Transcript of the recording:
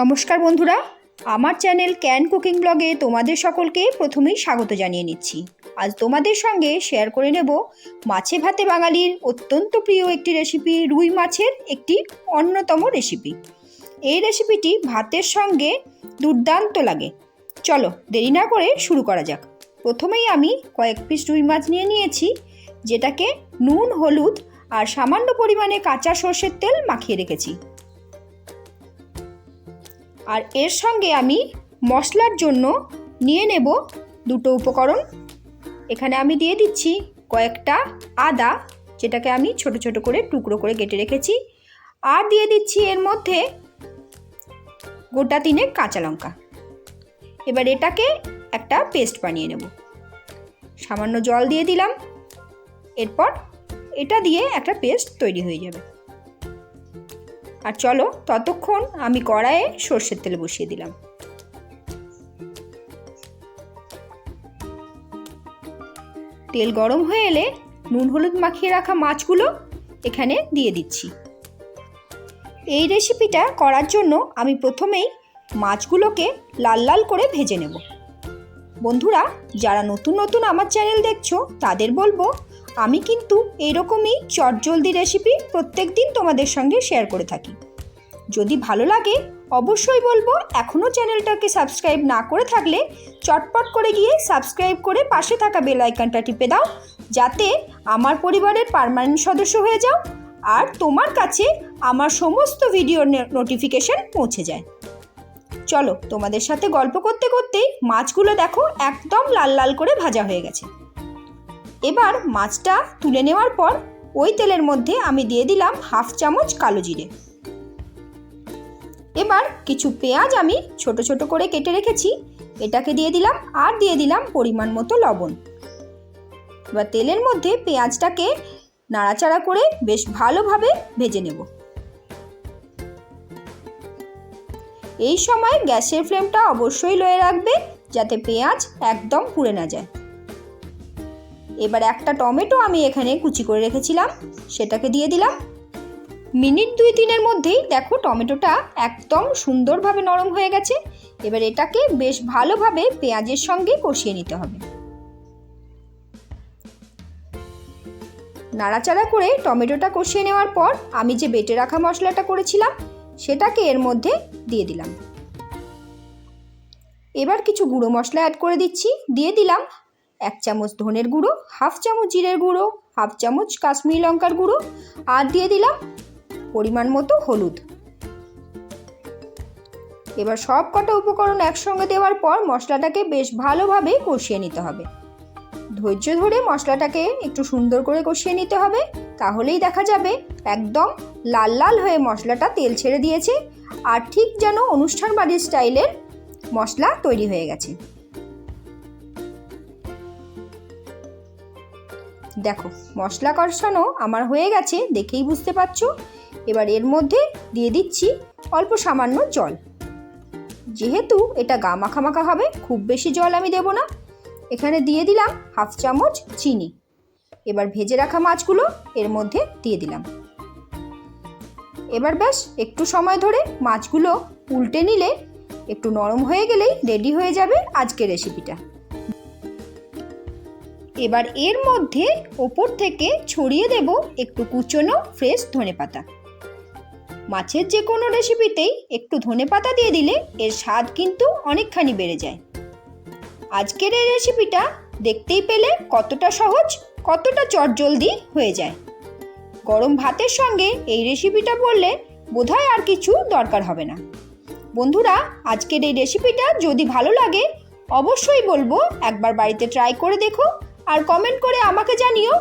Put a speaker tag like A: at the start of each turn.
A: নমস্কার বন্ধুরা, আমার চ্যানেল ক্যান কুকিং ব্লগে তোমাদের সকলকে প্রথমেই স্বাগত জানিয়ে নিচ্ছি। আজ তোমাদের সঙ্গে শেয়ার করে নেব মাছে ভাতে বাঙালির অত্যন্ত প্রিয় একটি রেসিপি রুই মাছের একটি অন্যতম রেসিপি এই রেসিপিটি ভাতের সঙ্গে দুর্দান্ত লাগে। চলো, দেরি না করে শুরু করা যাক। প্রথমেই আমি কয়েক পিস রুই মাছ নিয়ে নিয়েছি, যেটাকে নুন, হলুদ আর সামান্য পরিমাণে কাঁচা সর্ষের তেল মাখিয়ে রেখেছি। আর এর সঙ্গে আমি মশলার জন্য নিয়ে নেব দুটো উপকরণ। এখানে আমি দিয়ে দিচ্ছি কয়েকটা আদা, যেটাকে আমি ছোট ছোট করে টুকরো করে কেটে রেখেছি। আর দিয়ে দিচ্ছি এর মধ্যে গোটা তিনেক কাঁচা লঙ্কা। এবার এটাকে একটা পেস্ট বানিয়ে নেব। সামান্য জল দিয়ে দিলাম। এরপর এটা দিয়ে একটা পেস্ট তৈরি হয়ে যাবে। আর চলো ততক্ষণ আমি কড়াইয়ে সর্ষের তেল বসিয়ে দিলাম। তেল গরম হয়ে এলে নুন হলুদ মাখিয়ে রাখা মাছগুলো এখানে দিয়ে দিচ্ছি। এই রেসিপিটা করার জন্য আমি প্রথমেই মাছগুলোকে লাল লাল করে ভেজে নেব। বন্ধুরা, যারা নতুন নতুন আমার চ্যানেল দেখছ, তাদের বলব, আমি কিন্তু এরকমই চটজলদি রেসিপি প্রত্যেক দিন তোমাদের সঙ্গে শেয়ার করে থাকি। যদি ভালো লাগে, অবশ্যই বলব এখনও চ্যানেলটাকে সাবস্ক্রাইব না করে থাকলে চটপট করে গিয়ে সাবস্ক্রাইব করে পাশে থাকা বেল আইকনটা টিপে দাও, যাতে আমার পরিবারের পারমানেন্ট সদস্য হয়ে যাও আর তোমার কাছে আমার সমস্ত ভিডিওর নোটিফিকেশন পৌঁছে যায়। চলো তোমাদের সাথে গল্প করতে করতেই মাছগুলো দেখো একদম লাল লাল করে ভাজা হয়ে গেছে। এবার মাছটা তুলে নেওয়ার পর ওই তেলের মধ্যে আমি দিয়ে দিলাম হাফ চামচ কালো জিরে। এবার কিছু পেঁয়াজ আমি ছোট ছোট করে কেটে রেখেছি। এটাকে দিয়ে দিলাম আর দিয়ে দিলাম পরিমাণ মতো লবণ। এবার তেলের মধ্যে পেঁয়াজটাকে নাড়াচাড়া করে বেশ ভালোভাবে ভেজে নেব। এই সময় গ্যাসের ফ্লেমটা অবশ্যই লয়ে রাখবে যাতে পেঁয়াজ একদম পুড়ে না যায়। এবার একটা টমেটো আমি এখানে কুচি করে রেখেছিলাম। সেটাকে দিয়ে দিলাম। মিনিট দুই তিনের মধ্যেই দেখো টমেটোটা একদম সুন্দরভাবে নরম হয়ে গেছে। এবার এটাকে বেশ ভালোভাবে পেঁয়াজের সঙ্গে কষিয়ে নিতে হবে। নাড়াচাড়া করে টমেটোটা কষিয়ে নেওয়ার পর আমি যে বেটে রাখা মশলাটা করেছিলাম, সেটাকে এর মধ্যে দিয়ে দিলাম। এবার কিছু গুঁড়ো মশলা অ্যাড করে দিচ্ছি। দিয়ে দিলাম এক চামচ ধনের গুঁড়ো, হাফ চামচ জিরের গুঁড়ো, হাফ চামচ কাশ্মীরি লঙ্কার গুঁড়ো, আর দিয়ে দিলাম পরিমাণ মতো হলুদ। এবার সব কটা উপকরণ একসঙ্গে দেওয়ার পর মশলাটাকে বেশ ভালোভাবে কষিয়ে নিতে হবে। ধৈর্য ধরে মশলাটাকে একটু সুন্দর করে কষিয়ে নিতে হবে, তাহলেই দেখা যাবে একদম লাল লাল হয়ে মশলাটা তেল ছেড়ে দিয়েছে আর ঠিক যেন অনুষ্ঠান বাড়ির স্টাইলের মশলা তৈরি হয়ে গেছে। দেখো, মশলা কষানো আমার হয়ে গেছে, দেখেই বুঝতে পারছ। এবার এর মধ্যে দিয়ে দিচ্ছি অল্প সামান্য জল। যেহেতু এটা গা মাখা হবে, খুব বেশি জল আমি দেব না। এখানে দিয়ে দিলাম হাফ চামচ চিনি। এবার ভেজে রাখা মাছগুলো এর মধ্যে দিয়ে দিলাম। এবার বেশ একটু সময় ধরে মাছগুলো উল্টে নিলে একটু নরম হয়ে গেলেই রেডি হয়ে যাবে আজকের রেসিপিটা। এবার এর মধ্যে ওপর থেকে ছড়িয়ে দেব একটু কুচনো ফ্রেশ ধনে পাতা মাছের যে কোনো রেসিপিতেই একটু ধনে পাতা দিয়ে দিলে এর স্বাদ কিন্তু অনেকখানি বেড়ে যায়। আজকের এই রেসিপিটা দেখতেই পেলে কতটা সহজ, কতটা চটজলদি হয়ে যায়। গরম ভাতের সঙ্গে এই রেসিপিটা বললে বোধহয় আর কিছু দরকার হবে না। বন্ধুরা, আজকের এই রেসিপিটা যদি ভালো লাগে, অবশ্যই বলব একবার বাড়িতে ট্রাই করে দেখো আর কমেন্ট করে আমাকে জানিও